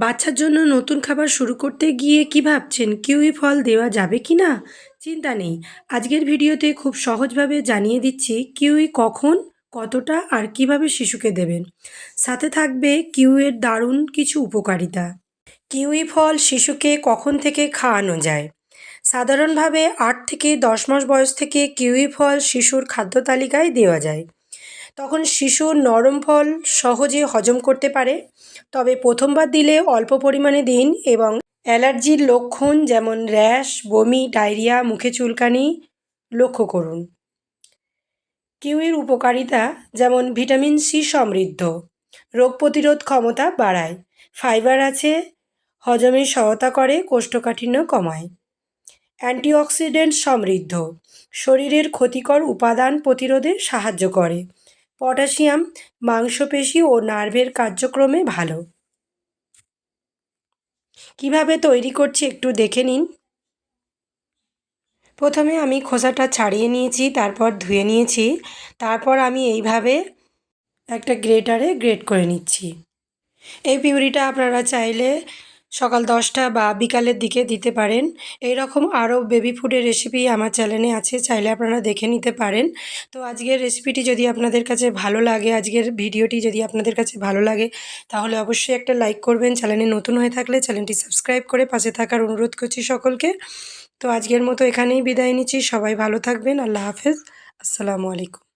বাচ্চার জন্য নতুন খাবার শুরু করতে গিয়ে কি ভাবছেন? কিউই ফল দেওয়া যাবে কি না? চিন্তা নেই। আজকের ভিডিওতে খুব সহজভাবে জানিয়ে দিচ্ছি কিউই কখন, কতটা আর কীভাবে শিশুকে দেবেন। সাথে থাকবে কিউয়ের দারুণ কিছু উপকারিতা। কিউই ফল শিশুকে কখন থেকে খাওয়ানো যায়? সাধারণভাবে আট থেকে দশ মাস বয়স থেকে কিউই ফল শিশুর খাদ্য তালিকায় দেওয়া যায়। তখন শিশু নরম ফল সহজে হজম করতে পারে, তবে প্রথমবার দিলে অল্প পরিমাণে দিন এবং অ্যালার্জির লক্ষণ যেমন র্যাশ, বমি, ডায়রিয়া, মুখে চুলকানি লক্ষ্য করুন। কিউইর উপকারিতা যেমন ভিটামিন সি সমৃদ্ধ, রোগ প্রতিরোধ ক্ষমতা বাড়ায়, ফাইবার আছে, হজমে সহায়তা করে, কোষ্ঠকাঠিন্য কমায়। অ্যান্টিঅক্সিডেন্ট সমৃদ্ধ, শরীরের ক্ষতিকর উপাদান প্রতিরোধে সাহায্য করে। পটাশিয়াম, মাংসপেশি ও নার্ভের কার্যক্রমে ভালো। কীভাবে তৈরি করছি একটু দেখে নিন। প্রথমে আমি খোসাটা ছাড়িয়ে নিয়েছি, তারপর ধুয়ে নিয়েছি। তারপর আমি এইভাবে একটা গ্রেটারে গ্রেট করে নিচ্ছি। এই পিউরিটা আপনারা চাইলে সকাল দশটা বা বিকালের দিকে দিতে পারেন। এই রকম আরও বেবি ফুডের রেসিপি আমার চ্যানেলে আছে, চাইলে আপনারা দেখে নিতে পারেন। তো আজকের রেসিপিটি যদি আপনাদের কাছে ভালো লাগে, আজকের ভিডিওটি যদি আপনাদের কাছে ভালো লাগে, তাহলে অবশ্যই একটা লাইক করবেন। চ্যানেলে নতুন হয়ে থাকলে চ্যানেলটি সাবস্ক্রাইব করে পাশে থাকার অনুরোধ করছি সকলকে। তো আজকের মতো এখানেই বিদায় নিচ্ছি। সবাই ভালো থাকবেন। আল্লাহ হাফেজ। আসসালামু আলাইকুম।